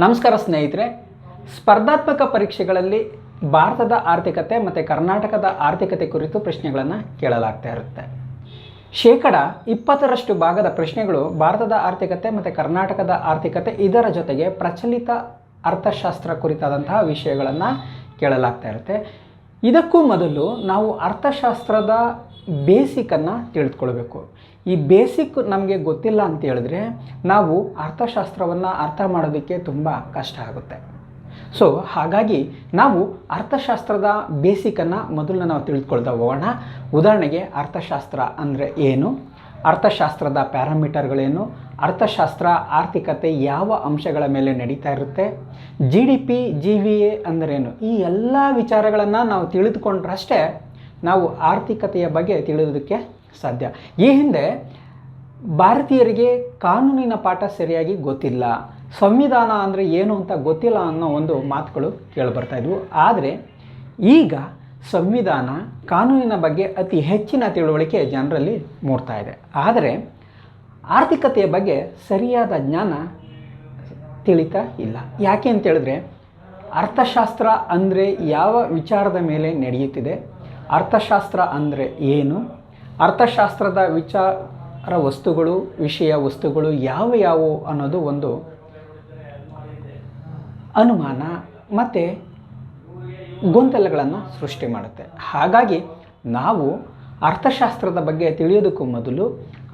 ನಮಸ್ಕಾರ ಸ್ನೇಹಿತರೆ. ಸ್ಪರ್ಧಾತ್ಮಕ ಪರೀಕ್ಷೆಗಳಲ್ಲಿ ಭಾರತದ ಆರ್ಥಿಕತೆ ಮತ್ತು ಕರ್ನಾಟಕದ ಆರ್ಥಿಕತೆ ಕುರಿತು ಪ್ರಶ್ನೆಗಳನ್ನು ಕೇಳಲಾಗ್ತಾ ಇರುತ್ತೆ. ಶೇಕಡ ಇಪ್ಪತ್ತರಷ್ಟು ಭಾಗದ ಪ್ರಶ್ನೆಗಳು ಭಾರತದ ಆರ್ಥಿಕತೆ ಮತ್ತು ಕರ್ನಾಟಕದ ಆರ್ಥಿಕತೆ ಇದರ ಜೊತೆಗೆ ಪ್ರಚಲಿತ ಅರ್ಥಶಾಸ್ತ್ರ ಕುರಿತಾದಂತಹ ವಿಷಯಗಳನ್ನು ಕೇಳಲಾಗ್ತಾ ಇರುತ್ತೆ. ಇದಕ್ಕೂ ಮೊದಲು ನಾವು ಅರ್ಥಶಾಸ್ತ್ರದ ಬೇಸಿಕನ್ನು ತಿಳಿದುಕೊಳ್ಬೇಕು ಈ ಬೇಸಿಕ್ ನಮಗೆ ಗೊತ್ತಿಲ್ಲ ಅಂತ ಹೇಳಿದ್ರೆ ನಾವು ಅರ್ಥಶಾಸ್ತ್ರವನ್ನು ಅರ್ಥ ಮಾಡೋದಕ್ಕೆ ತುಂಬ ಕಷ್ಟ ಆಗುತ್ತೆ. ಸೊ ಹಾಗಾಗಿ ನಾವು ಅರ್ಥಶಾಸ್ತ್ರದ ಬೇಸಿಕನ್ನು ಮೊದಲು ನಾವು ತಿಳಿದುಕೊಳ್ತಾ ಹೋಗೋಣ. ಉದಾಹರಣೆಗೆ ಅರ್ಥಶಾಸ್ತ್ರ ಅಂದರೆ ಏನು? ಅರ್ಥಶಾಸ್ತ್ರದ ಪ್ಯಾರಾಮೀಟರ್ಗಳೇನು? ಅರ್ಥಶಾಸ್ತ್ರ ಆರ್ಥಿಕತೆ ಯಾವ ಅಂಶಗಳ ಮೇಲೆ ನಡೀತಾ ಇರುತ್ತೆ? G D P G V A ಅಂದರೇನು? ಈ ಎಲ್ಲ ವಿಚಾರಗಳನ್ನು ನಾವು ತಿಳಿದುಕೊಂಡ್ರಷ್ಟೇ ನಾವು ಆರ್ಥಿಕತೆಯ ಬಗ್ಗೆ ತಿಳಿಯೋದಕ್ಕೆ ಸಾಧ್ಯ. ಈ ಹಿಂದೆ ಭಾರತೀಯರಿಗೆ ಕಾನೂನಿನ ಪಾಠ ಸರಿಯಾಗಿ ಗೊತ್ತಿಲ್ಲ. ಸಂವಿಧಾನ ಅಂದರೆ ಏನು ಅಂತ ಗೊತ್ತಿಲ್ಲ ಅನ್ನೋ ಒಂದು ಮಾತುಗಳು ಕೇಳಿಬರ್ತಾ ಇದ್ವು. ಆದರೆ ಈಗ ಸಂವಿಧಾನ ಕಾನೂನಿನ ಬಗ್ಗೆ ಅತಿ ಹೆಚ್ಚಿನ ತಿಳುವಳಿಕೆ ಜನರಲ್ಲಿ ಮೂಡ್ತಾ ಇದೆ. ಆದರೆ ಆರ್ಥಿಕತೆಯ ಬಗ್ಗೆ ಸರಿಯಾದ ಜ್ಞಾನ ತಿಳಿತಾ ಇಲ್ಲ. ಯಾಕೆ ಅಂತೇಳಿದ್ರೆ ಅರ್ಥಶಾಸ್ತ್ರ ಅಂದರೆ ಯಾವ ವಿಚಾರದ ಮೇಲೆ ನಡೆಯುತ್ತಿದೆ? ಅರ್ಥಶಾಸ್ತ್ರ ಅಂದರೆ ಏನು? ಅರ್ಥಶಾಸ್ತ್ರದ ವಿಚಾರ ವಸ್ತುಗಳು, ವಿಷಯ ವಸ್ತುಗಳು ಯಾವ ಯಾವುವು ಅನ್ನೋದು ಒಂದು ಅನುಮಾನ ಮತ್ತು ಗೊಂದಲಗಳನ್ನು ಸೃಷ್ಟಿ ಮಾಡುತ್ತೆ. ಹಾಗಾಗಿ ನಾವು ಅರ್ಥಶಾಸ್ತ್ರದ ಬಗ್ಗೆ ತಿಳಿಯೋದಕ್ಕೂ ಮೊದಲು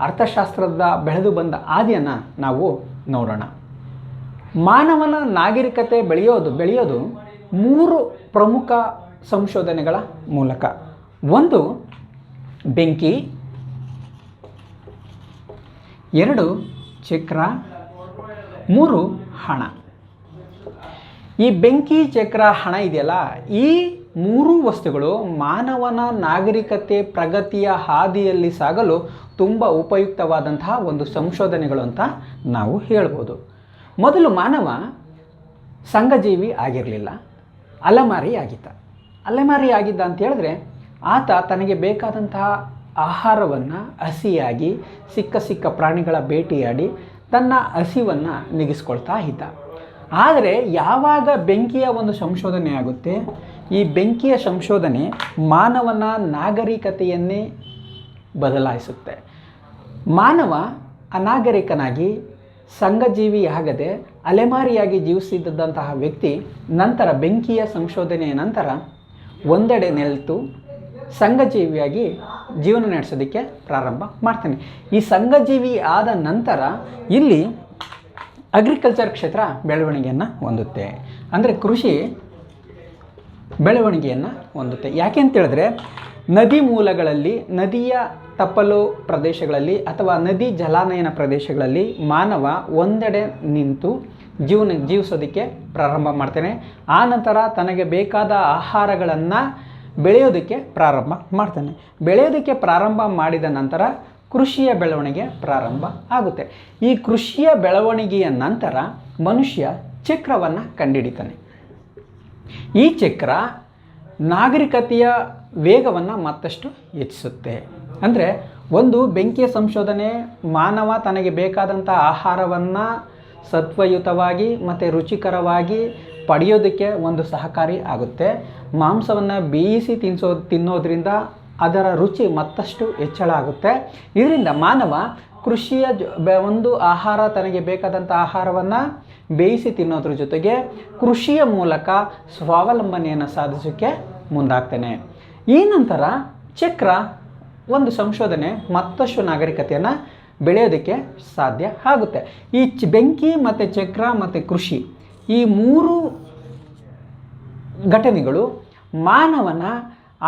ಅರ್ಥಶಾಸ್ತ್ರದ ಬೆಳೆದು ಬಂದ ಆದಿಯನ್ನು ನಾವು ನೋಡೋಣ. ಮಾನವನ ನಾಗರಿಕತೆ ಬೆಳೆಯೋದು ಬೆಳೆಯೋದು ಮೂರು ಪ್ರಮುಖ ಸಂಶೋಧನೆಗಳ ಮೂಲಕ. ಒಂದು ಬೆಂಕಿ, ಎರಡು ಚಕ್ರ, ಮೂರು ಹಣ. ಈ ಬೆಂಕಿ, ಚಕ್ರ, ಹಣ ಇದೆಯಲ್ಲ, ಈ ಮೂರು ವಸ್ತುಗಳು ಮಾನವನ ನಾಗರಿಕತೆ, ಪ್ರಗತಿಯ ಹಾದಿಯಲ್ಲಿ ಸಾಗಲು ತುಂಬ ಉಪಯುಕ್ತವಾದಂತಹ ಒಂದು ಸಂಶೋಧನೆಗಳು ಅಂತ ನಾವು ಹೇಳ್ಬೋದು. ಮೊದಲು ಮಾನವ ಸಂಘಜೀವಿ ಆಗಿರಲಿಲ್ಲ, ಅಲೆಮಾರಿ ಆಗಿದ್ದ. ಅಲೆಮಾರಿ ಆಗಿದ್ದ ಅಂತ ಹೇಳಿದ್ರೆ ಆತ ತನಗೆ ಬೇಕಾದಂತಹ ಆಹಾರವನ್ನು ಹಸಿಯಾಗಿ, ಸಿಕ್ಕ ಸಿಕ್ಕ ಪ್ರಾಣಿಗಳ ಭೇಟಿಯಾಡಿ ತನ್ನ ಹಸಿವನ್ನು ನಿಗಿಸ್ಕೊಳ್ತಾ ಇದ್ದ. ಆದರೆ ಯಾವಾಗ ಬೆಂಕಿಯ ಒಂದು ಸಂಶೋಧನೆ ಆಗುತ್ತೆ? ಈ ಬೆಂಕಿಯ ಸಂಶೋಧನೆ ಮಾನವನ ನಾಗರಿಕತೆಯನ್ನೇ ಬದಲಾಯಿಸುತ್ತೆ. ಮಾನವ ಅನಾಗರಿಕನಾಗಿ, ಸಂಘಜೀವಿಯಾಗದೆ ಅಲೆಮಾರಿಯಾಗಿ ಜೀವಿಸಿದ್ದಂತಹ ವ್ಯಕ್ತಿ ನಂತರ ಬೆಂಕಿಯ ಸಂಶೋಧನೆಯ ನಂತರ ಒಂದೆಡೆ ನಿಲ್ತು ಸಂಘಜೀವಿಯಾಗಿ ಜೀವನ ನಡೆಸೋದಕ್ಕೆ ಪ್ರಾರಂಭ ಮಾಡ್ತಾನೆ. ಈ ಸಂಘಜೀವಿ ಆದ ನಂತರ ಇಲ್ಲಿ ಅಗ್ರಿಕಲ್ಚರ್ ಕ್ಷೇತ್ರ ಬೆಳವಣಿಗೆಯನ್ನು ಹೊಂದುತ್ತೆ. ಅಂದರೆ ಕೃಷಿ ಬೆಳವಣಿಗೆಯನ್ನು ಹೊಂದುತ್ತೆ. ಯಾಕೆ ಅಂತೇಳಿದ್ರೆ ನದಿ ಮೂಲಗಳಲ್ಲಿ, ನದಿಯ ತಪ್ಪಲು ಪ್ರದೇಶಗಳಲ್ಲಿ ಅಥವಾ ನದಿ ಜಲಾನಯನ ಪ್ರದೇಶಗಳಲ್ಲಿ ಮಾನವ ಒಂದೆಡೆ ನಿಂತು ಜೀವನ, ಜೀವಿಸೋದಕ್ಕೆ ಪ್ರಾರಂಭ ಮಾಡ್ತೇನೆ. ಆ ನಂತರ ತನಗೆ ಬೇಕಾದ ಆಹಾರಗಳನ್ನು ಬೆಳೆಯೋದಕ್ಕೆ ಪ್ರಾರಂಭ ಮಾಡ್ತಾನೆ. ಬೆಳೆಯೋದಕ್ಕೆ ಪ್ರಾರಂಭ ಮಾಡಿದ ನಂತರ ಕೃಷಿಯ ಬೆಳವಣಿಗೆ ಪ್ರಾರಂಭ ಆಗುತ್ತೆ. ಈ ಕೃಷಿಯ ಬೆಳವಣಿಗೆಯ ನಂತರ ಮನುಷ್ಯ ಚಕ್ರವನ್ನು ಕಂಡಿಡಿತಾನೆ. ಈ ಚಕ್ರ ನಾಗರಿಕತೆಯ ವೇಗವನ್ನು ಮತ್ತಷ್ಟು ಹೆಚ್ಚಿಸುತ್ತೆ. ಅಂದರೆ ಒಂದು ಬೆಂಕಿಯ ಸಂಶೋಧನೆ ಮಾನವ ತನಗೆ ಬೇಕಾದಂಥ ಆಹಾರವನ್ನು ಸತ್ವಯುತವಾಗಿ ಮತ್ತು ರುಚಿಕರವಾಗಿ ಪಡೆಯೋದಕ್ಕೆ ಒಂದು ಸಹಕಾರಿ ಆಗುತ್ತೆ. ಮಾಂಸವನ್ನು ಬೇಯಿಸಿ ತಿನ್ನಿಸೋ ತಿನ್ನೋದ್ರಿಂದ ಅದರ ರುಚಿ ಮತ್ತಷ್ಟು ಹೆಚ್ಚಳ ಆಗುತ್ತೆ. ಇದರಿಂದ ಮಾನವ ಕೃಷಿಯ ಒಂದು ಆಹಾರ ತನಗೆ ಬೇಕಾದಂಥ ಆಹಾರವನ್ನು ಬೇಯಿಸಿ ತಿನ್ನೋದ್ರ ಜೊತೆಗೆ ಕೃಷಿಯ ಮೂಲಕ ಸ್ವಾವಲಂಬನೆಯನ್ನು ಸಾಧಿಸೋಕ್ಕೆ ಮುಂದಾಗ್ತಾನೆ. ಈ ನಂತರ ಚಕ್ರ ಒಂದು ಸಂಶೋಧನೆ ಮತ್ತಷ್ಟು ನಾಗರಿಕತೆಯನ್ನು ಬೆಳೆಯೋದಕ್ಕೆ ಸಾಧ್ಯ ಆಗುತ್ತೆ. ಈ ಚ ಬೆಂಕಿ ಮತ್ತು ಚಕ್ರ ಮತ್ತು ಕೃಷಿ ಈ ಮೂರು ಘಟನೆಗಳು ಮಾನವನ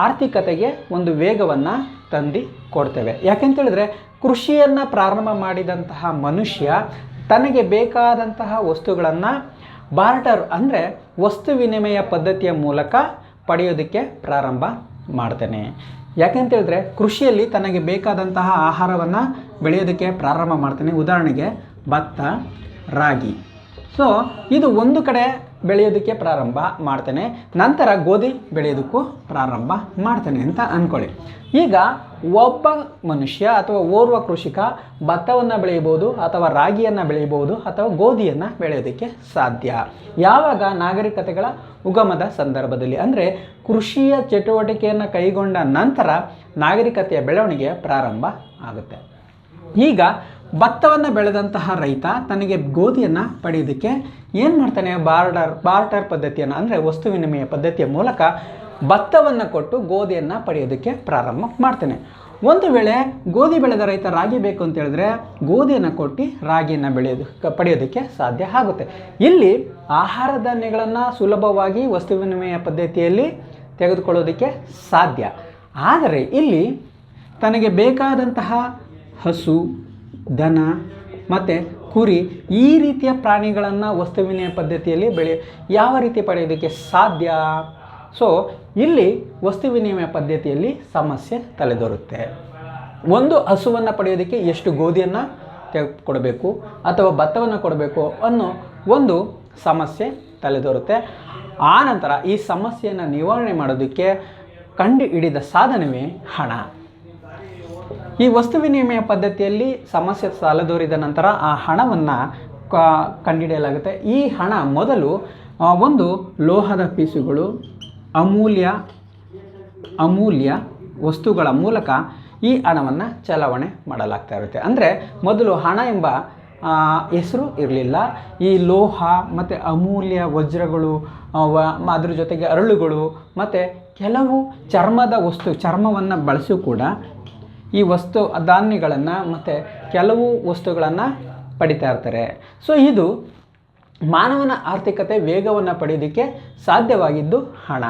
ಆರ್ಥಿಕತೆಗೆ ಒಂದು ವೇಗವನ್ನು ತಂದು ಕೊಡ್ತೇವೆ. ಯಾಕೆಂತೇಳಿದ್ರೆ ಕೃಷಿಯನ್ನು ಪ್ರಾರಂಭ ಮಾಡಿದಂತಹ ಮನುಷ್ಯ ತನಗೆ ಬೇಕಾದಂತಹ ವಸ್ತುಗಳನ್ನು ಬಾರ್ಟರ್ ಅಂದರೆ ವಸ್ತು ವಿನಿಮಯ ಪದ್ಧತಿಯ ಮೂಲಕ ಪಡೆಯೋದಕ್ಕೆ ಪ್ರಾರಂಭ ಮಾಡ್ತಾನೆ. ಯಾಕೆಂತೇಳಿದ್ರೆ ಕೃಷಿಯಲ್ಲಿ ತನಗೆ ಬೇಕಾದಂತಹ ಆಹಾರವನ್ನು ಬೆಳೆಯೋದಕ್ಕೆ ಪ್ರಾರಂಭ ಮಾಡ್ತಾನೆ. ಉದಾಹರಣೆಗೆ ಭತ್ತ, ರಾಗಿ. ಸೊ ಇದು ಒಂದು ಕಡೆ ಬೆಳೆಯೋದಕ್ಕೆ ಪ್ರಾರಂಭ ಮಾಡ್ತಾನೆ. ನಂತರ ಗೋಧಿ ಬೆಳೆಯೋದಕ್ಕೂ ಪ್ರಾರಂಭ ಮಾಡ್ತಾನೆ ಅಂತ ಅಂದ್ಕೊಳ್ಳಿ ಈಗ ಒಬ್ಬ ಮನುಷ್ಯ ಅಥವಾ ಓರ್ವ ಕೃಷಿಕ ಭತ್ತವನ್ನು ಬೆಳೆಯಬಹುದು ಅಥವಾ ರಾಗಿಯನ್ನು ಬೆಳೆಯಬಹುದು ಅಥವಾ ಗೋಧಿಯನ್ನು ಬೆಳೆಯೋದಕ್ಕೆ ಸಾಧ್ಯ. ಯಾವಾಗ ನಾಗರಿಕತೆಗಳ ಉಗಮದ ಸಂದರ್ಭದಲ್ಲಿ? ಅಂದರೆ ಕೃಷಿಯ ಚಟುವಟಿಕೆಯನ್ನು ಕೈಗೊಂಡ ನಂತರ ನಾಗರಿಕತೆಯ ಬೆಳವಣಿಗೆ ಪ್ರಾರಂಭ ಆಗುತ್ತೆ. ಈಗ ಭತ್ತವನ್ನು ಬೆಳೆದಂತಹ ರೈತ ತನಗೆ ಗೋಧಿಯನ್ನು ಪಡೆಯೋದಕ್ಕೆ ಏನು ಮಾಡ್ತಾನೆ? ಬಾರ್ಡರ್, ಬಾರ್ಟರ್ ಪದ್ಧತಿಯನ್ನು, ಅಂದರೆ ವಸ್ತು ವಿನಿಮಯ ಪದ್ಧತಿಯ ಮೂಲಕ ಭತ್ತವನ್ನು ಕೊಟ್ಟು ಗೋಧಿಯನ್ನು ಪಡೆಯೋದಕ್ಕೆ ಪ್ರಾರಂಭ ಮಾಡ್ತೇನೆ. ಒಂದು ವೇಳೆ ಗೋಧಿ ಬೆಳೆದ ರೈತ ರಾಗಿ ಬೇಕು ಅಂತ ಹೇಳಿದ್ರೆ ಗೋಧಿಯನ್ನು ಕೊಟ್ಟು ರಾಗಿಯನ್ನು ಬೆಳೆಯೋದು ಪಡೆಯೋದಕ್ಕೆ ಸಾಧ್ಯ ಆಗುತ್ತೆ. ಇಲ್ಲಿ ಆಹಾರ ಧಾನ್ಯಗಳನ್ನು ಸುಲಭವಾಗಿ ವಸ್ತು ವಿನಿಮಯ ಪದ್ಧತಿಯಲ್ಲಿ ತೆಗೆದುಕೊಳ್ಳೋದಕ್ಕೆ ಸಾಧ್ಯ. ಆದರೆ ಇಲ್ಲಿ ತನಗೆ ಬೇಕಾದಂತಹ ಹಸು, ದನ ಮತ್ತು ಕುರಿ ಈ ರೀತಿಯ ಪ್ರಾಣಿಗಳನ್ನು ವಸ್ತು ವಿನಿಮಯ ಪದ್ಧತಿಯಲ್ಲಿ ಬೆಳೆ ಯಾವ ರೀತಿ ಪಡೆಯೋದಕ್ಕೆ ಸಾಧ್ಯ? ಸೊ ಇಲ್ಲಿ ವಸ್ತು ವಿನಿಮಯ ಪದ್ಧತಿಯಲ್ಲಿ ಸಮಸ್ಯೆ ತಲೆದೋರುತ್ತೆ. ಒಂದು ಹಸುವನ್ನು ಪಡೆಯೋದಕ್ಕೆ ಎಷ್ಟು ಗೋಧಿಯನ್ನು ಕೊಡಬೇಕು ಅಥವಾ ಭತ್ತವನ್ನು ಕೊಡಬೇಕು ಅನ್ನೋ ಒಂದು ಸಮಸ್ಯೆ ತಲೆದೋರುತ್ತೆ. ಆ ನಂತರ ಈ ಸಮಸ್ಯೆಯನ್ನು ನಿವಾರಣೆ ಮಾಡೋದಕ್ಕೆ ಕಂಡು ಹಿಡಿದ ಸಾಧನವೇ ಹಣ. ಈ ವಸ್ತು ವಿನಿಮಯ ಪದ್ಧತಿಯಲ್ಲಿ ಸಮಸ್ಯೆ ತಲೆದೋರಿದ ನಂತರ ಆ ಹಣವನ್ನು ಕಂಡುಹಿಡಿಯಲಾಗುತ್ತೆ. ಈ ಹಣ ಮೊದಲು ಒಂದು ಲೋಹದ ಪೀಸುಗಳು ಅಮೂಲ್ಯ ಅಮೂಲ್ಯ ವಸ್ತುಗಳ ಮೂಲಕ ಈ ಹಣವನ್ನು ಚಲಾವಣೆ ಮಾಡಲಾಗ್ತಾ ಇರುತ್ತೆ. ಅಂದರೆ ಮೊದಲು ಹಣ ಎಂಬ ಹೆಸರು ಇರಲಿಲ್ಲ. ಈ ಲೋಹ ಮತ್ತು ಅಮೂಲ್ಯ ವಜ್ರಗಳು ಅದ್ರ ಜೊತೆಗೆ ಅರಳುಗಳು ಮತ್ತು ಕೆಲವು ಚರ್ಮದ ವಸ್ತು, ಚರ್ಮವನ್ನು ಬಳಸಿ ಕೂಡ ಈ ವಸ್ತು, ಧಾನ್ಯಗಳನ್ನು ಮತ್ತು ಕೆಲವು ವಸ್ತುಗಳನ್ನು ಪಡಿತಾ ಇರ್ತಾರೆ. ಸೊ ಇದು ಮಾನವನ ಆರ್ಥಿಕತೆ ವೇಗವನ್ನು ಪಡೆಯೋದಕ್ಕೆ ಸಾಧ್ಯವಾಗಿದ್ದು ಹಣ.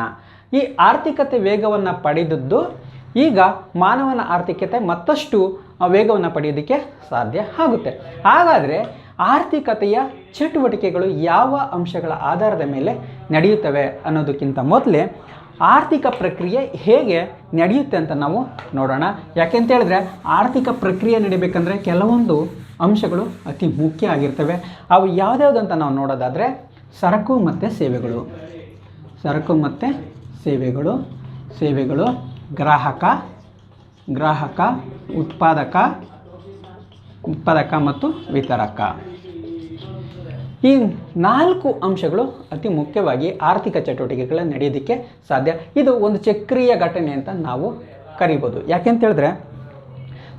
ಈ ಆರ್ಥಿಕತೆ ವೇಗವನ್ನು ಪಡೆದದ್ದು ಈಗ ಮಾನವನ ಆರ್ಥಿಕತೆ ಮತ್ತಷ್ಟು ವೇಗವನ್ನು ಪಡೆಯೋದಕ್ಕೆ ಸಾಧ್ಯ ಆಗುತ್ತೆ. ಹಾಗಾದರೆ ಆರ್ಥಿಕತೆಯ ಚಟುವಟಿಕೆಗಳು ಯಾವ ಅಂಶಗಳ ಆಧಾರದ ಮೇಲೆ ನಡೆಯುತ್ತವೆ ಅನ್ನೋದಕ್ಕಿಂತ ಮೊದಲೇ ಆರ್ಥಿಕ ಪ್ರಕ್ರಿಯೆ ಹೇಗೆ ನಡೆಯುತ್ತೆ ಅಂತ ನಾವು ನೋಡೋಣ. ಯಾಕೆಂತ ಹೇಳಿದ್ರೆ ಆರ್ಥಿಕ ಪ್ರಕ್ರಿಯೆ ನಡಿಬೇಕಂದ್ರೆ ಕೆಲವೊಂದು ಅಂಶಗಳು ಅತಿ ಮುಖ್ಯ ಆಗಿರ್ತವೆ. ಅವು ಯಾವ್ದ್ಯಾವುದಂತ ನಾವು ನೋಡೋದಾದರೆ ಸರಕು ಮತ್ತು ಸೇವೆಗಳು. ಸರಕು ಮತ್ತು ಸೇವೆಗಳು. ಸೇವೆಗಳು ಗ್ರಾಹಕ ಗ್ರಾಹಕ, ಉತ್ಪಾದಕ ಉತ್ಪಾದಕ ಮತ್ತು ವಿತರಕ. ಈ ನಾಲ್ಕು ಅಂಶಗಳು ಅತಿ ಮುಖ್ಯವಾಗಿ ಆರ್ಥಿಕ ಚಟುವಟಿಕೆಗಳ ನಡೆಯೋದಕ್ಕೆ ಸಾಧ್ಯ. ಇದು ಒಂದು ಚಕ್ರೀಯ ಘಟನೆ ಅಂತ ನಾವು ಕರಿಬೋದು. ಯಾಕೆಂತ ಹೇಳಿದ್ರೆ,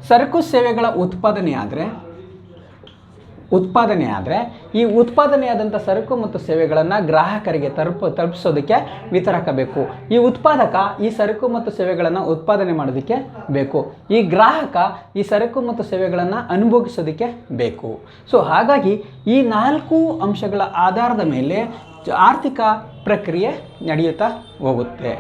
ಸರಕು ಸೇವೆಗಳ ಉತ್ಪಾದನೆ ಆದರೆ ಉತ್ಪಾದನೆ ಆದರೆ ಈ ಉತ್ಪಾದನೆಯಾದಂಥ ಸರಕು ಮತ್ತು ಸೇವೆಗಳನ್ನು ಗ್ರಾಹಕರಿಗೆ ತಲುಪ, ತಲುಪಿಸೋದಕ್ಕೆ ವಿತರಕ ಬೇಕು. ಈ ಉತ್ಪಾದಕ ಈ ಸರಕು ಮತ್ತು ಸೇವೆಗಳನ್ನು ಉತ್ಪಾದನೆ ಮಾಡೋದಕ್ಕೆ ಬೇಕು. ಈ ಗ್ರಾಹಕ ಈ ಸರಕು ಮತ್ತು ಸೇವೆಗಳನ್ನು ಅನುಭೋಗಿಸೋದಕ್ಕೆ ಬೇಕು. ಸೊ ಹಾಗಾಗಿ ಈ ನಾಲ್ಕು ಅಂಶಗಳ ಆಧಾರದ ಮೇಲೆ ಆರ್ಥಿಕ ಪ್ರಕ್ರಿಯೆ ನಡೆಯುತ್ತಾ ಹೋಗುತ್ತೆ.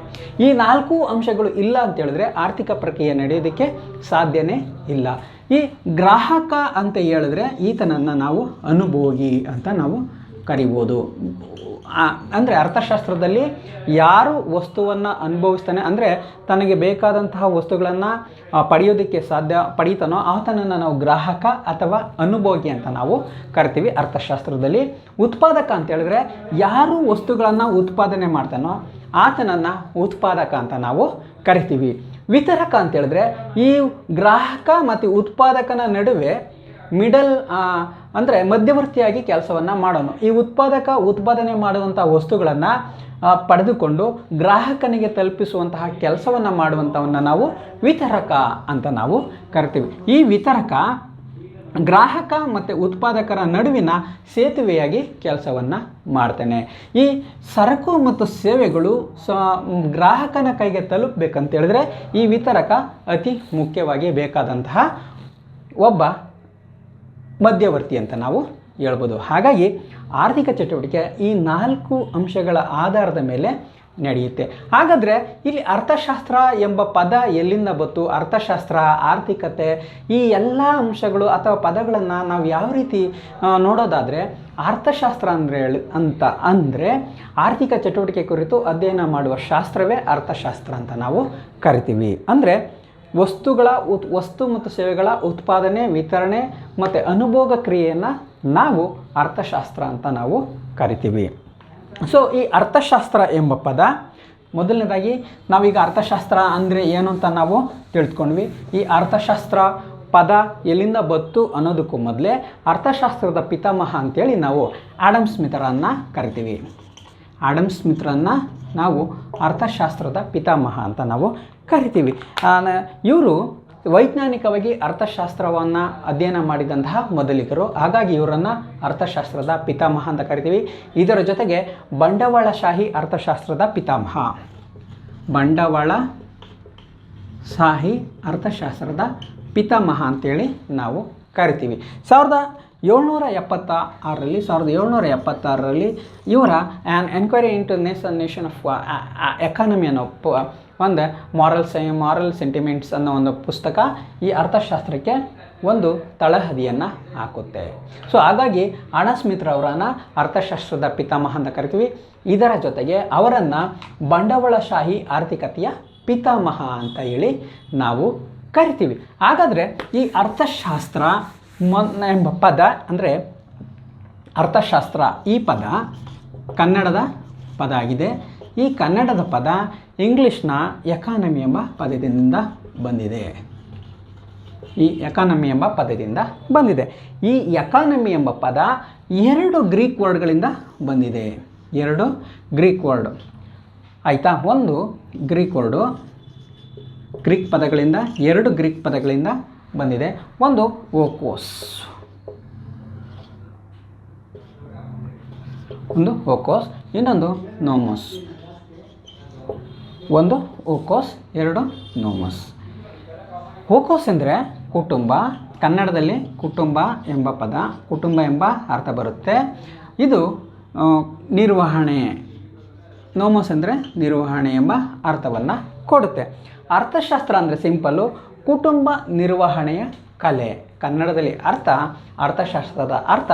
ಈ ನಾಲ್ಕು ಅಂಶಗಳು ಇಲ್ಲ ಅಂತ ಹೇಳಿದ್ರೆ ಆರ್ಥಿಕ ಪ್ರಕ್ರಿಯೆ ನಡೆಯೋದಕ್ಕೆ ಸಾಧ್ಯನೇ ಇಲ್ಲ. ಈ ಗ್ರಾಹಕ ಅಂತ ಹೇಳಿದ್ರೆ ಈತನನ್ನು ನಾವು ಅನುಭೋಗಿ ಅಂತ ನಾವು ಕರಿಬೋದು. ಅಂದರೆ ಅರ್ಥಶಾಸ್ತ್ರದಲ್ಲಿ ಯಾರು ವಸ್ತುವನ್ನು ಅನುಭವಿಸ್ತಾನೆ, ಅಂದರೆ ತನಗೆ ಬೇಕಾದಂತಹ ವಸ್ತುಗಳನ್ನು ಪಡೆಯೋದಕ್ಕೆ ಸಾಧ್ಯ ಪಡೀತಾನೋ ಆತನನ್ನು ನಾವು ಗ್ರಾಹಕ ಅಥವಾ ಅನುಭೋಗಿ ಅಂತ ನಾವು ಕರಿತೀವಿ ಅರ್ಥಶಾಸ್ತ್ರದಲ್ಲಿ. ಉತ್ಪಾದಕ ಅಂತ ಹೇಳಿದ್ರೆ ಯಾರು ವಸ್ತುಗಳನ್ನು ಉತ್ಪಾದನೆ ಮಾಡ್ತಾನೋ ಆತನನ್ನು ಉತ್ಪಾದಕ ಅಂತ ನಾವು ಕರಿತೀವಿ. ವಿತರಕ ಅಂತ ಹೇಳಿದ್ರೆ ಈ ಗ್ರಾಹಕ ಮತ್ತು ಉತ್ಪಾದಕನ ನಡುವೆ ಮಿಡಲ್ ಅಂದರೆ ಮಧ್ಯವರ್ತಿಯಾಗಿ ಕೆಲಸವನ್ನು ಮಾಡೋನು. ಈ ಉತ್ಪಾದಕ ಉತ್ಪಾದನೆ ಮಾಡುವಂಥ ವಸ್ತುಗಳನ್ನು ಪಡೆದುಕೊಂಡು ಗ್ರಾಹಕನಿಗೆ ತಲುಪಿಸುವಂತಹ ಕೆಲಸವನ್ನು ಮಾಡುವಂಥವನ್ನು ನಾವು ವಿತರಕ ಅಂತ ನಾವು ಕರಿತೀವಿ. ಈ ವಿತರಕ ಗ್ರಾಹಕ ಮತ್ತು ಉತ್ಪಾದಕರ ನಡುವಿನ ಸೇತುವೆಯಾಗಿ ಕೆಲಸವನ್ನು ಮಾಡ್ತೇನೆ. ಈ ಸರಕು ಮತ್ತು ಸೇವೆಗಳು ಸ ಗ್ರಾಹಕನ ಕೈಗೆ ತಲುಪಬೇಕಂತ ಹೇಳಿದ್ರೆ ಈ ವಿತರಕ ಅತಿ ಮುಖ್ಯವಾಗಿ ಬೇಕಾದಂತಹ ಒಬ್ಬ ಮಧ್ಯವರ್ತಿ ಅಂತ ನಾವು ಹೇಳ್ಬೋದು. ಹಾಗಾಗಿ ಆರ್ಥಿಕ ಚಟುವಟಿಕೆ ಈ ನಾಲ್ಕು ಅಂಶಗಳ ಆಧಾರದ ಮೇಲೆ ನಡೆಯುತ್ತೆ. ಹಾಗಾದರೆ ಇಲ್ಲಿ ಅರ್ಥಶಾಸ್ತ್ರ ಎಂಬ ಪದ ಎಲ್ಲಿಂದ ಬಂತು? ಅರ್ಥಶಾಸ್ತ್ರ, ಆರ್ಥಿಕತೆ, ಈ ಎಲ್ಲ ಅಂಶಗಳು ಅಥವಾ ಪದಗಳನ್ನು ನಾವು ಯಾವ ರೀತಿ ನೋಡೋದಾದರೆ ಅರ್ಥಶಾಸ್ತ್ರ ಅಂದರೆ ಅಂತ ಅಂದರೆ ಆರ್ಥಿಕ ಚಟುವಟಿಕೆ ಕುರಿತು ಅಧ್ಯಯನ ಮಾಡುವ ಶಾಸ್ತ್ರವೇ ಅರ್ಥಶಾಸ್ತ್ರ ಅಂತ ನಾವು ಕರಿತೀವಿ. ಅಂದರೆ ವಸ್ತುಗಳ ಉತ್, ವಸ್ತು ಮತ್ತು ಸೇವೆಗಳ ಉತ್ಪಾದನೆ, ವಿತರಣೆ ಮತ್ತು ಅನುಭೋಗ ಕ್ರಿಯೆಯನ್ನು ನಾವು ಅರ್ಥಶಾಸ್ತ್ರ ಅಂತ ನಾವು ಕರಿತೀವಿ. ಸೊ ಈ ಅರ್ಥಶಾಸ್ತ್ರ ಎಂಬ ಪದ ಮೊದಲನೇದಾಗಿ ನಾವೀಗ ಅರ್ಥಶಾಸ್ತ್ರ ಅಂದರೆ ಏನು ಅಂತ ನಾವು ತಿಳ್ಕೊಂಡ್ವಿ. ಈ ಅರ್ಥಶಾಸ್ತ್ರ ಪದ ಎಲ್ಲಿಂದ ಬತ್ತು ಅನ್ನೋದಕ್ಕೂ ಮೊದಲೇ ಅರ್ಥಶಾಸ್ತ್ರದ ಪಿತಾಮಹ ಅಂತೇಳಿ ನಾವು ಆಡಮ್ ಸ್ಮಿತರನ್ನು ಕರಿತೀವಿ. ಆಡಮ್ ಸ್ಮಿತ್ರನ್ನು ನಾವು ಅರ್ಥಶಾಸ್ತ್ರದ ಪಿತಾಮಹ ಅಂತ ನಾವು ಕರಿತೀವಿ. ಇವರು ವೈಜ್ಞಾನಿಕವಾಗಿ ಅರ್ಥಶಾಸ್ತ್ರವನ್ನು ಅಧ್ಯಯನ ಮಾಡಿದಂತಹ ಮೊದಲಿಗರು, ಹಾಗಾಗಿ ಇವರನ್ನು ಅರ್ಥಶಾಸ್ತ್ರದ ಪಿತಾಮಹ ಅಂತ ಕರಿತೀವಿ. ಇದರ ಜೊತೆಗೆ ಬಂಡವಾಳಶಾಹಿ ಅರ್ಥಶಾಸ್ತ್ರದ ಪಿತಾಮಹ. ಬಂಡವಾಳ ಶಾಹಿ ಅರ್ಥಶಾಸ್ತ್ರದ ಪಿತಾಮಹ ಅಂತೇಳಿ ನಾವು ಕರಿತೀವಿ. ಸಾವಿರದ ಏಳ್ನೂರ ಎಪ್ಪತ್ತ ಆರರಲ್ಲಿ ಸಾವಿರದ ಏಳ್ನೂರ ಎಪ್ಪತ್ತಾರರಲ್ಲಿ ಇವರ an enquiry into nation nation of economy ಅನ್ನೋ ಪ, ಒಂದು ಮಾರಲ್ ಸೈ ಮಾರಲ್ ಸೆಂಟಿಮೆಂಟ್ಸ್ ಅನ್ನೋ ಒಂದು ಪುಸ್ತಕ ಈ ಅರ್ಥಶಾಸ್ತ್ರಕ್ಕೆ ಒಂದು ತಳಹದಿಯನ್ನು ಹಾಕುತ್ತೆ. ಸೊ ಹಾಗಾಗಿ ಅಣಸ್ಮಿತ್ರ ಅವರನ್ನು ಅರ್ಥಶಾಸ್ತ್ರದ ಪಿತಾಮಹ ಅಂತ ಕರಿತೀವಿ. ಇದರ ಜೊತೆಗೆ ಅವರನ್ನು ಬಂಡವಾಳಶಾಹಿ ಆರ್ಥಿಕತೆಯ ಪಿತಾಮಹ ಅಂತ ಹೇಳಿ ನಾವು ಕರಿತೀವಿ. ಹಾಗಾದರೆ ಈ ಅರ್ಥಶಾಸ್ತ್ರ ಮೊನ್ನ ಎಂಬ ಪದ ಅಂದರೆ ಅರ್ಥಶಾಸ್ತ್ರ. ಈ ಪದ ಕನ್ನಡದ ಪದ ಆಗಿದೆ. ಈ ಕನ್ನಡದ ಪದ ಇಂಗ್ಲೀಷ್ನ ಎಕಾನಮಿ ಎಂಬ ಪದದಿಂದ ಬಂದಿದೆ. ಈ ಎಕಾನಮಿ ಎಂಬ ಪದದಿಂದ ಬಂದಿದೆ. ಈ ಎಕಾನಮಿ ಎಂಬ ಪದ ಎರಡು ಗ್ರೀಕ್ ವರ್ಡ್ಗಳಿಂದ ಬಂದಿದೆ. ಎರಡು ಗ್ರೀಕ್ ವರ್ಡ್. ಆಯಿತಾ? ಒಂದು ಗ್ರೀಕ್ ವರ್ಡು. ಗ್ರೀಕ್ ಪದಗಳಿಂದ ಎರಡು ಗ್ರೀಕ್ ಪದಗಳಿಂದ ಬಂದಿದೆ. ಒಂದು ಓಕೋಸ್ ಒಂದು ಓಕೋಸ್ ಇನ್ನೊಂದು, ನೋಮೋಸ್. ಒಂದು ಓಕೋಸ್ ಎರಡು, ನೋಮಸ್. ಓಕೋಸ್ ಎಂದರೆ ಕುಟುಂಬ. ಕನ್ನಡದಲ್ಲಿ ಕುಟುಂಬ ಎಂಬ ಪದ. ಕುಟುಂಬ ಎಂಬ ಅರ್ಥ ಬರುತ್ತೆ. ಇದು ನಿರ್ವಹಣೆ. ನೋಮೋಸ್ ಅಂದರೆ ನಿರ್ವಹಣೆ ಎಂಬ ಅರ್ಥವನ್ನು ಕೊಡುತ್ತೆ. ಅರ್ಥಶಾಸ್ತ್ರ ಅಂದರೆ ಸಿಂಪಲ್ಲು. ಕುಟುಂಬ ನಿರ್ವಹಣೆಯ ಕಲೆ. ಕನ್ನಡದಲ್ಲಿ ಅರ್ಥ, ಅರ್ಥಶಾಸ್ತ್ರದ ಅರ್ಥ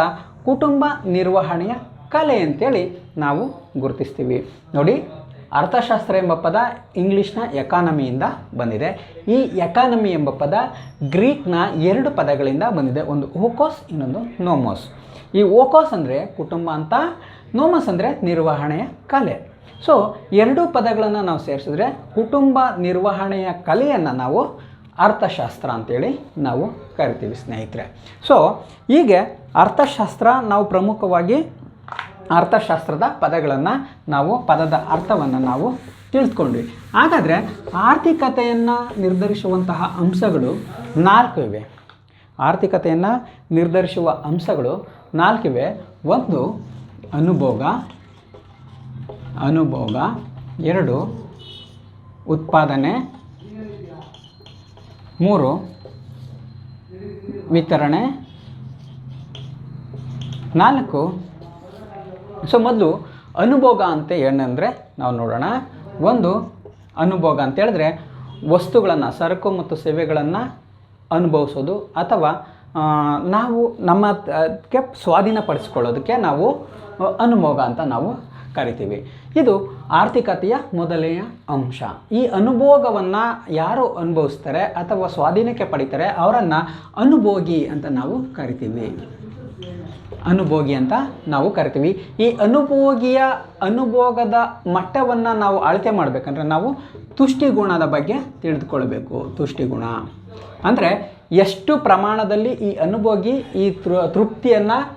ಕುಟುಂಬ ನಿರ್ವಹಣೆಯ ಕಲೆ ಅಂತೇಳಿ ನಾವು ಗುರುತಿಸ್ತೀವಿ. ನೋಡಿ, ಅರ್ಥಶಾಸ್ತ್ರ ಎಂಬ ಪದ ಇಂಗ್ಲೀಷ್ನ ಎಕಾನಮಿಯಿಂದ ಬಂದಿದೆ. ಈ ಎಕಾನಮಿ ಎಂಬ ಪದ ಗ್ರೀಕ್ನ ಎರಡು ಪದಗಳಿಂದ ಬಂದಿದೆ. ಒಂದು ಓಕೋಸ್, ಇನ್ನೊಂದು ನೋಮೋಸ್. ಈ ಓಕೋಸ್ ಅಂದರೆ ಕುಟುಂಬ ಅಂತ, ನೋಮೋಸ್ ಅಂದರೆ ನಿರ್ವಹಣೆಯ ಕಲೆ. ಸೊ ಎರಡೂ ಪದಗಳನ್ನು ನಾವು ಸೇರಿಸಿದ್ರೆ ಕುಟುಂಬ ನಿರ್ವಹಣೆಯ ಕಲೆಯನ್ನು ನಾವು ಅರ್ಥಶಾಸ್ತ್ರ ಅಂತೇಳಿ ನಾವು ಕರಿತೀವಿ ಸ್ನೇಹಿತರೆ. ಸೊ ಹೀಗೆ ಅರ್ಥಶಾಸ್ತ್ರ ನಾವು ಪ್ರಮುಖವಾಗಿ ಅರ್ಥಶಾಸ್ತ್ರದ ಪದಗಳನ್ನು ನಾವು ಪದದ ಅರ್ಥವನ್ನು ನಾವು ತಿಳಿದುಕೊಂಡ್ವಿ ಹಾಗಾದರೆ ಆರ್ಥಿಕತೆಯನ್ನು ನಿರ್ಧರಿಸುವಂತಹ ಅಂಶಗಳು ನಾಲ್ಕು ಇವೆ. ಆರ್ಥಿಕತೆಯನ್ನು ನಿರ್ಧರಿಸುವ ಅಂಶಗಳು ನಾಲ್ಕಿವೆ ಒಂದು, ಅನುಭೋಗ ಅನುಭೋಗ. ಎರಡು, ಉತ್ಪಾದನೆ. ಮೂರು. ವಿತರಣೆ. ನಾಲ್ಕು. ಸೊ ಮೊದಲು ಅನುಭೋಗ ಅಂತ ಏನಂದರೆ ನಾವು ನೋಡೋಣ. ಒಂದು, ಅನುಭೋಗ ಅಂತ ಹೇಳಿದ್ರೆ ವಸ್ತುಗಳನ್ನು, ಸರಕು ಮತ್ತು ಸೇವೆಗಳನ್ನು ಅನುಭವಿಸೋದು ಅಥವಾ ನಾವು ನಮ್ಮ ಸ್ವಾಧೀನಪಡಿಸ್ಕೊಳ್ಳೋದಕ್ಕೆ ನಾವು ಅನುಭೋಗ ಅಂತ ನಾವು ಕರಿತೀವಿ. ಇದು ಆರ್ಥಿಕತೆಯ ಮೊದಲನೆಯ ಅಂಶ. ಈ ಅನುಭೋಗವನ್ನು ಯಾರು ಅನುಭವಿಸ್ತಾರೆ ಅಥವಾ ಸ್ವಾಧೀನಕ್ಕೆ ಪಡಿತಾರೆ ಅವರನ್ನು ಅನುಭೋಗಿ ಅಂತ ನಾವು ಕರಿತೀವಿ. ಅನುಭೋಗಿ ಅಂತ ನಾವು ಕರಿತೀವಿ. ಈ ಅನುಭೋಗಿಯ ಅನುಭೋಗದ ಮಟ್ಟವನ್ನು ನಾವು ಅಳತೆ ಮಾಡಬೇಕಂದ್ರೆ ನಾವು ತುಷ್ಟಿಗುಣದ ಬಗ್ಗೆ ತಿಳಿದುಕೊಳ್ಬೇಕು. ತುಷ್ಟಿಗುಣ. ಅಂದರೆ ಎಷ್ಟು ಪ್ರಮಾಣದಲ್ಲಿ ಈ ಅನುಭೋಗಿ ಈ ತೃಪ್ತಿಯನ್ನು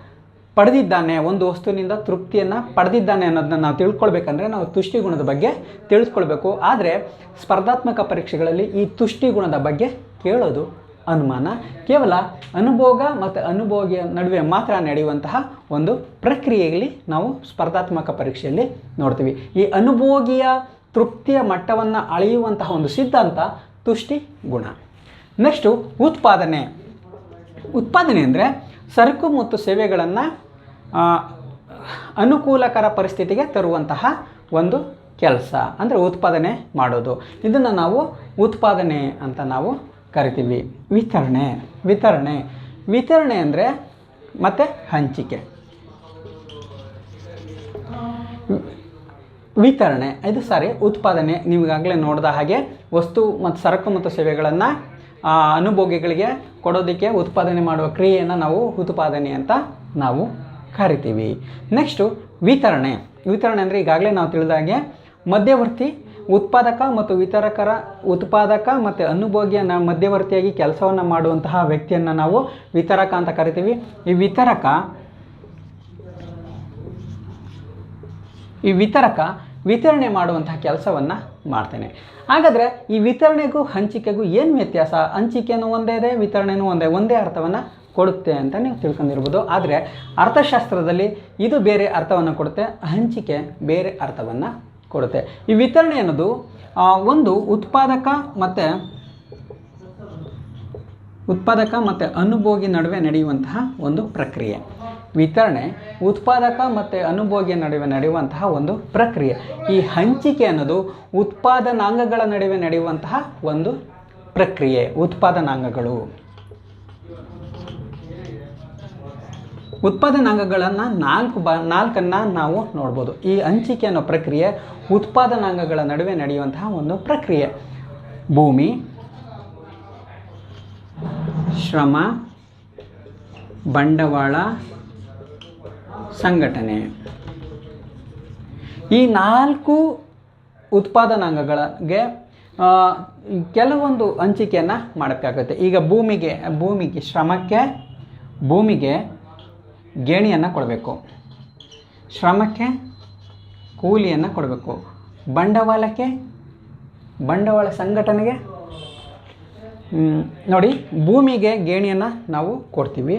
ಪಡೆದಿದ್ದಾನೆ, ಒಂದು ವಸ್ತುವಿನಿಂದ ತೃಪ್ತಿಯನ್ನು ಪಡೆದಿದ್ದಾನೆ ಅನ್ನೋದನ್ನ ನಾವು ತಿಳ್ಕೊಳ್ಬೇಕಂದ್ರೆ ನಾವು ತುಷ್ಟಿಗುಣದ ಬಗ್ಗೆ ತಿಳಿಸ್ಕೊಳ್ಬೇಕು. ಆದರೆ ಸ್ಪರ್ಧಾತ್ಮಕ ಪರೀಕ್ಷೆಗಳಲ್ಲಿ ಈ ತುಷ್ಟಿಗುಣದ ಬಗ್ಗೆ ಕೇಳೋದು ಅನುಮಾನ. ಕೇವಲ ಅನುಭೋಗ ಮತ್ತು ಅನುಭೋಗಿಯ ನಡುವೆ ಮಾತ್ರ ನಡೆಯುವಂತಹ ಒಂದು ಪ್ರಕ್ರಿಯೆಯಲ್ಲಿ ನಾವು ಸ್ಪರ್ಧಾತ್ಮಕ ಪರೀಕ್ಷೆಯಲ್ಲಿ ನೋಡ್ತೀವಿ. ಈ ಅನುಭೋಗಿಯ ತೃಪ್ತಿಯ ಮಟ್ಟವನ್ನು ಅಳೆಯುವಂತಹ ಒಂದು ಸಿದ್ಧಾಂತ ತುಷ್ಟಿ ಗುಣ. ನೆಕ್ಸ್ಟು ಉತ್ಪಾದನೆ. ಉತ್ಪಾದನೆ ಅಂದರೆ ಸರಕು ಮತ್ತು ಸೇವೆಗಳನ್ನು ಅನುಕೂಲಕರ ಪರಿಸ್ಥಿತಿಗೆ ತರುವಂತಹ ಒಂದು ಕೆಲಸ, ಅಂದರೆ ಉತ್ಪಾದನೆ ಮಾಡೋದು. ಇದನ್ನು ನಾವು ಉತ್ಪಾದನೆ ಅಂತ ನಾವು ಕರಿತೀವಿ. ವಿತರಣೆ ವಿತರಣೆ. ವಿತರಣೆ ಅಂದರೆ ಮತ್ತು ಹಂಚಿಕೆ. ವಿತರಣೆ, ಇದು ಸಾರಿ ಉತ್ಪಾದನೆ. ನೀವಾಗಲೇ ನೋಡಿದ ಹಾಗೆ ವಸ್ತು ಮತ್ತು ಸರಕು ಮತ್ತು ಸೇವೆಗಳನ್ನು ಅನುಭೋಗಿಗಳಿಗೆ ಕೊಡೋದಕ್ಕೆ ಉತ್ಪಾದನೆ ಮಾಡುವ ಕ್ರಿಯೆಯನ್ನು ನಾವು ಉತ್ಪಾದನೆ ಅಂತ ನಾವು ಕರಿತೀವಿ. ನೆಕ್ಸ್ಟು ವಿತರಣೆ. ವಿತರಣೆ ಅಂದರೆ ಈಗಾಗಲೇ ನಾವು ತಿಳಿದ ಹಾಗೆ ಮಧ್ಯವರ್ತಿ, ಉತ್ಪಾದಕ ಮತ್ತು ವಿತರಕರ, ಉತ್ಪಾದಕ ಮತ್ತು ಅನುಭೋಗಿಯ ಮಧ್ಯವರ್ತಿಯಾಗಿ ಕೆಲಸವನ್ನು ಮಾಡುವಂತಹ ವ್ಯಕ್ತಿಯನ್ನು ನಾವು ವಿತರಕ ಅಂತ ಕರಿತೀವಿ. ಈ ವಿತರಕ ಈ ವಿತರಕ ವಿತರಣೆ ಮಾಡುವಂತಹ ಕೆಲಸವನ್ನು ಮಾಡ್ತೇನೆ. ಹಾಗಾದರೆ ಈ ವಿತರಣೆಗೂ ಹಂಚಿಕೆಗೂ ಏನು ವ್ಯತ್ಯಾಸ? ಹಂಚಿಕೆಯೂ ಒಂದೇ ಇದೆ ವಿತರಣೆಯೂ ಒಂದೇ ಒಂದೇ ಅರ್ಥವನ್ನು ಕೊಡುತ್ತೆ ಅಂತ ನೀವು ತಿಳ್ಕೊಂಡಿರ್ಬೋದು. ಆದರೆ ಅರ್ಥಶಾಸ್ತ್ರದಲ್ಲಿ ಇದು ಬೇರೆ ಅರ್ಥವನ್ನು ಕೊಡುತ್ತೆ, ಹಂಚಿಕೆ ಬೇರೆ ಅರ್ಥವನ್ನು ಕೊಡುತ್ತೆ. ಈ ವಿತರಣೆ ಅನ್ನೋದು ಒಂದು ಉತ್ಪಾದಕ ಮತ್ತು ಉತ್ಪಾದಕ ಮತ್ತು ಅನುಭೋಗಿ ನಡುವೆ ನಡೆಯುವಂತಹ ಒಂದು ಪ್ರಕ್ರಿಯೆ. ವಿತರಣೆ, ಉತ್ಪಾದಕ ಮತ್ತು ಅನುಭೋಗಿಯ ನಡುವೆ ನಡೆಯುವಂತಹ ಒಂದು ಪ್ರಕ್ರಿಯೆ. ಈ ಹಂಚಿಕೆ ಅನ್ನೋದು ಉತ್ಪಾದನಾಂಗಗಳ ನಡುವೆ ನಡೆಯುವಂತಹ ಒಂದು ಪ್ರಕ್ರಿಯೆ, ಉತ್ಪಾದನಾಂಗಗಳು. ಉತ್ಪಾದನಾಂಗಗಳನ್ನು ನಾಲ್ಕು ಬ, ನಾಲ್ಕನ್ನು ನಾವು ನೋಡ್ಬೋದು. ಈ ಹಂಚಿಕೆ ಅನ್ನೋ ಪ್ರಕ್ರಿಯೆ ಉತ್ಪಾದನಾಂಗಗಳ ನಡುವೆ ನಡೆಯುವಂತಹ ಒಂದು ಪ್ರಕ್ರಿಯೆ. ಭೂಮಿ, ಶ್ರಮ, ಬಂಡವಾಳ, ಸಂಘಟನೆ. ಈ ನಾಲ್ಕು ಉತ್ಪಾದನಾಂಗಗಳಿಗೆ ಕೆಲವೊಂದು ಹಂಚಿಕೆಯನ್ನು ಮಾಡೋಕ್ಕಾಗುತ್ತೆ ಈಗ ಭೂಮಿಗೆ ಭೂಮಿಗೆ ಶ್ರಮಕ್ಕೆ, ಭೂಮಿಗೆ ಗೇಣಿಯನ್ನು ಕೊಡಬೇಕು. ಶ್ರಮಕ್ಕೆ ಕೂಲಿಯನ್ನು ಕೊಡಬೇಕು. ಬಂಡವಾಳಕ್ಕೆ, ಬಂಡವಾಳ ಸಂಘಟನೆಗೆ ನೋಡಿ, ಭೂಮಿಗೆ ಗೇಣಿಯನ್ನು ನಾವು ಕೊಡ್ತೀವಿ.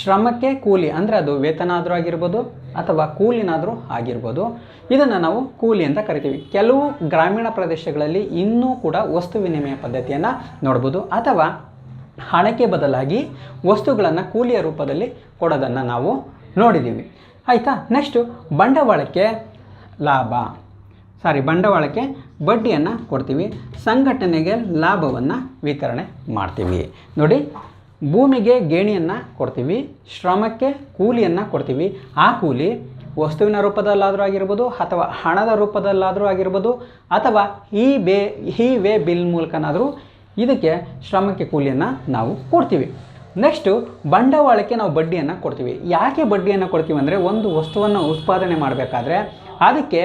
ಶ್ರಮಕ್ಕೆ ಕೂಲಿ ಅಂದರೆ ಅದು ವೇತನ ಆದರೂ ಆಗಿರ್ಬೋದು ಅಥವಾ ಕೂಲಿನಾದರೂ ಆಗಿರ್ಬೋದು. ಇದನ್ನು ನಾವು ಕೂಲಿ ಅಂತ ಕರಿತೀವಿ. ಕೆಲವು ಗ್ರಾಮೀಣ ಪ್ರದೇಶಗಳಲ್ಲಿ ಇನ್ನೂ ಕೂಡ ವಸ್ತು ವಿನಿಮಯ ಪದ್ಧತಿಯನ್ನು ನೋಡ್ಬೋದು. ಅಥವಾ ಹಣಕ್ಕೆ ಬದಲಾಗಿ ವಸ್ತುಗಳನ್ನು ಕೂಲಿಯ ರೂಪದಲ್ಲಿ ಕೊಡೋದನ್ನು ನಾವು ನೋಡಿದ್ದೀವಿ ಆಯಿತಾ? ನೆಕ್ಸ್ಟು ಬಂಡವಾಳಕ್ಕೆ ಲಾಭ. ಸಾರಿ ಬಂಡವಾಳಕ್ಕೆ ಬಡ್ಡಿಯನ್ನು ಕೊಡ್ತೀವಿ. ಸಂಘಟನೆಗೆ ಲಾಭವನ್ನು ವಿತರಣೆ ಮಾಡ್ತೀವಿ. ನೋಡಿ, ಭೂಮಿಗೆ ಗೇಣಿಯನ್ನು ಕೊಡ್ತೀವಿ, ಶ್ರಮಕ್ಕೆ ಕೂಲಿಯನ್ನು ಕೊಡ್ತೀವಿ. ಆ ಕೂಲಿ ವಸ್ತುವಿನ ರೂಪದಲ್ಲಾದರೂ ಆಗಿರ್ಬೋದು ಅಥವಾ ಹಣದ ರೂಪದಲ್ಲಾದರೂ ಆಗಿರ್ಬೋದು ಅಥವಾ ಈ ಬೇ ಈ ವೇ ಬಿಲ್ ಮೂಲಕನಾದರೂ ಇದಕ್ಕೆ ಶ್ರಮಕ್ಕೆ ಕೂಲಿಯನ್ನು ನಾವು ಕೊಡ್ತೀವಿ. ನೆಕ್ಸ್ಟು ಬಂಡವಾಳಕ್ಕೆ ನಾವು ಬಡ್ಡಿಯನ್ನು ಕೊಡ್ತೀವಿ. ಯಾಕೆ ಬಡ್ಡಿಯನ್ನು ಕೊಡ್ತೀವಿ ಅಂದರೆ ಒಂದು ವಸ್ತುವನ್ನು ಉತ್ಪಾದನೆ ಮಾಡಬೇಕಾದ್ರೆ ಅದಕ್ಕೆ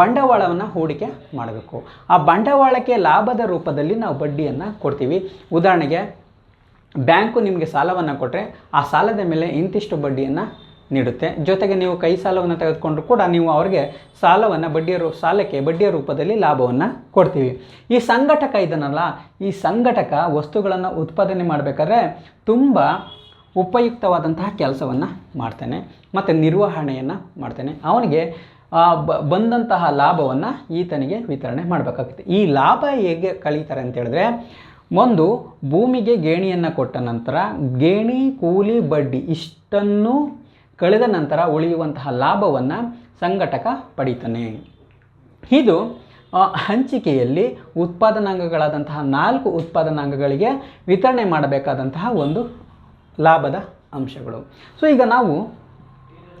ಬಂಡವಾಳವನ್ನು ಹೂಡಿಕೆ ಮಾಡಬೇಕು. ಆ ಬಂಡವಾಳಕ್ಕೆ ಲಾಭದ ರೂಪದಲ್ಲಿ ನಾವು ಬಡ್ಡಿಯನ್ನು ಕೊಡ್ತೀವಿ. ಉದಾಹರಣೆಗೆ, ಬ್ಯಾಂಕು ನಿಮಗೆ ಸಾಲವನ್ನು ಕೊಟ್ಟರೆ ಆ ಸಾಲದ ಮೇಲೆ ಇಂತಿಷ್ಟು ಬಡ್ಡಿಯನ್ನು ನೀಡುತ್ತೆ. ಜೊತೆಗೆ ನೀವು ಕೈ ಸಾಲವನ್ನು ತೆಗೆದುಕೊಂಡ್ರು ಕೂಡ ನೀವು ಅವರಿಗೆ ಸಾಲವನ್ನು ಬಡ್ಡಿಯ ರೂ ಸಾಲಕ್ಕೆ ಬಡ್ಡಿಯ ರೂಪದಲ್ಲಿ ಲಾಭವನ್ನು ಕೊಡ್ತೀವಿ. ಈ ಸಂಘಟಕ ಇದನ್ನಲ್ಲ, ಈ ಸಂಘಟಕ ವಸ್ತುಗಳನ್ನು ಉತ್ಪಾದನೆ ಮಾಡಬೇಕಾದ್ರೆ ತುಂಬ ಉಪಯುಕ್ತವಾದಂತಹ ಕೆಲಸವನ್ನು ಮಾಡ್ತೇನೆ ಮತ್ತು ನಿರ್ವಹಣೆಯನ್ನು ಮಾಡ್ತೇನೆ. ಅವನಿಗೆ ಬಂದಂತಹ ಲಾಭವನ್ನು ಈತನಿಗೆ ವಿತರಣೆ ಮಾಡಬೇಕಾಗುತ್ತೆ. ಈ ಲಾಭ ಹೇಗೆ ಕಳೀತಾರೆ ಅಂತ ಹೇಳಿದ್ರೆ, ಒಂದು, ಭೂಮಿಗೆ ಗೇಣಿಯನ್ನು ಕೊಟ್ಟ ನಂತರ ಗೇಣಿ, ಕೂಲಿ, ಬಡ್ಡಿ ಇಷ್ಟನ್ನು ಕಳೆದ ನಂತರ ಉಳಿಯುವಂತಹ ಲಾಭವನ್ನು ಸಂಘಟಕ ಪಡಿತಾನೆ. ಇದು ಹಂಚಿಕೆಯಲ್ಲಿ ಉತ್ಪಾದನಾಂಗಗಳಾದಂತಹ ನಾಲ್ಕು ಉತ್ಪಾದನಾಂಗಗಳಿಗೆ ವಿತರಣೆ ಮಾಡಬೇಕಾದಂತಹ ಒಂದು ಲಾಭದ ಅಂಶಗಳು. ಸೊ ಈಗ ನಾವು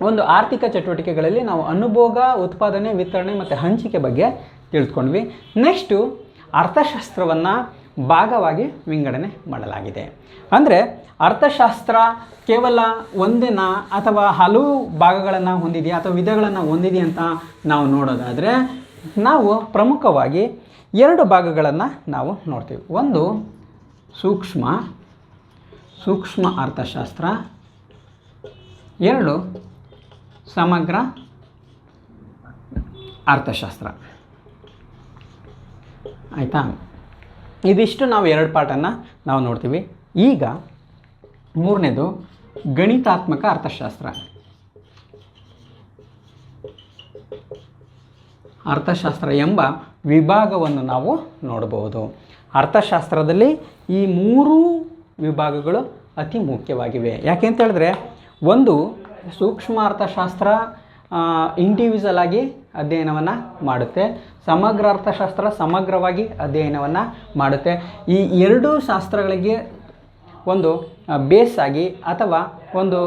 ಒಂದು ಆರ್ಥಿಕ ಚಟುವಟಿಕೆಗಳಲ್ಲಿ ನಾವು ಅನುಭೋಗ, ಉತ್ಪಾದನೆ, ವಿತರಣೆ ಮತ್ತು ಹಂಚಿಕೆ ಬಗ್ಗೆ ತಿಳ್ಕೊಂಡ್ವಿ ನೆಕ್ಸ್ಟು ಅರ್ಥಶಾಸ್ತ್ರವನ್ನು ಭಾಗವಾಗಿ ವಿಂಗಡಣೆ ಮಾಡಲಾಗಿದೆ. ಅಂದರೆ ಅರ್ಥಶಾಸ್ತ್ರ ಕೇವಲ ಒಂದಿನ ಅಥವಾ ಹಲವು ಭಾಗಗಳನ್ನು ಹೊಂದಿದೆಯಾ ಅಥವಾ ವಿಧಗಳನ್ನು ಹೊಂದಿದೆಯಾ ಅಂತ ನಾವು ನೋಡೋದಾದರೆ, ನಾವು ಪ್ರಮುಖವಾಗಿ ಎರಡು ಭಾಗಗಳನ್ನು ನಾವು ನೋಡ್ತೀವಿ. ಒಂದು ಸೂಕ್ಷ್ಮ ಸೂಕ್ಷ್ಮ ಅರ್ಥಶಾಸ್ತ್ರ. ಎರಡು ಸಮಗ್ರ ಅರ್ಥಶಾಸ್ತ್ರ. ಆಯಿತಾ? ಇದಿಷ್ಟು ನಾವು ಎರಡು ಪಾಠನ್ನು ನಾವು ನೋಡ್ತೀವಿ. ಈಗ ಮೂರನೇದು ಗಣಿತಾತ್ಮಕ ಅರ್ಥಶಾಸ್ತ್ರ. ಅರ್ಥಶಾಸ್ತ್ರ ಎಂಬ ವಿಭಾಗವನ್ನು ನಾವು ನೋಡಬಹುದು ಅರ್ಥಶಾಸ್ತ್ರದಲ್ಲಿ ಈ ಮೂರೂ ವಿಭಾಗಗಳು ಅತಿ ಮುಖ್ಯವಾಗಿವೆ. ಯಾಕೆ ಅಂತ ಹೇಳಿದ್ರೆ, ಒಂದು ಸೂಕ್ಷ್ಮ ಅರ್ಥಶಾಸ್ತ್ರ ಇಂಡಿವಿಜುವಲ್ ಆಗಿ ಅಧ್ಯಯನವನ್ನು ಮಾಡುತ್ತೆ. ಸಮಗ್ರ ಅರ್ಥಶಾಸ್ತ್ರ ಸಮಗ್ರವಾಗಿ ಅಧ್ಯಯನವನ್ನು ಮಾಡುತ್ತೆ. ಈ ಎರಡೂ ಶಾಸ್ತ್ರಗಳಿಗೆ ಒಂದು ಬೇಸ್ ಆಗಿ ಅಥವಾ ಒಂದು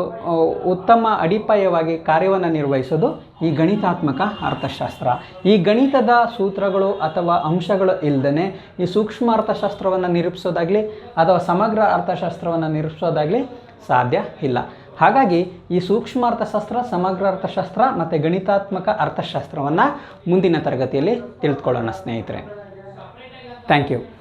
ಉತ್ತಮ ಅಡಿಪಾಯವಾಗಿ ಕಾರ್ಯವನ್ನು ನಿರ್ವಹಿಸೋದು ಈ ಗಣಿತಾತ್ಮಕ ಅರ್ಥಶಾಸ್ತ್ರ. ಈ ಗಣಿತದ ಸೂತ್ರಗಳು ಅಥವಾ ಅಂಶಗಳು ಇಲ್ಲದೇ ಈ ಸೂಕ್ಷ್ಮ ಅರ್ಥಶಾಸ್ತ್ರವನ್ನು ನಿರೂಪಿಸೋದಾಗಲಿ ಅಥವಾ ಸಮಗ್ರ ಅರ್ಥಶಾಸ್ತ್ರವನ್ನು ನಿರೂಪಿಸೋದಾಗಲಿ ಸಾಧ್ಯ ಇಲ್ಲ. ಹಾಗಾಗಿ ಈ ಸೂಕ್ಷ್ಮ ಅರ್ಥಶಾಸ್ತ್ರ, ಸಮಗ್ರ ಅರ್ಥಶಾಸ್ತ್ರ ಮತ್ತು ಗಣಿತಾತ್ಮಕ ಅರ್ಥಶಾಸ್ತ್ರವನ್ನು ಮುಂದಿನ ತರಗತಿಯಲ್ಲಿ ತಿಳಿದುಕೊಳ್ಳೋಣ ಸ್ನೇಹಿತರೆ. Thank you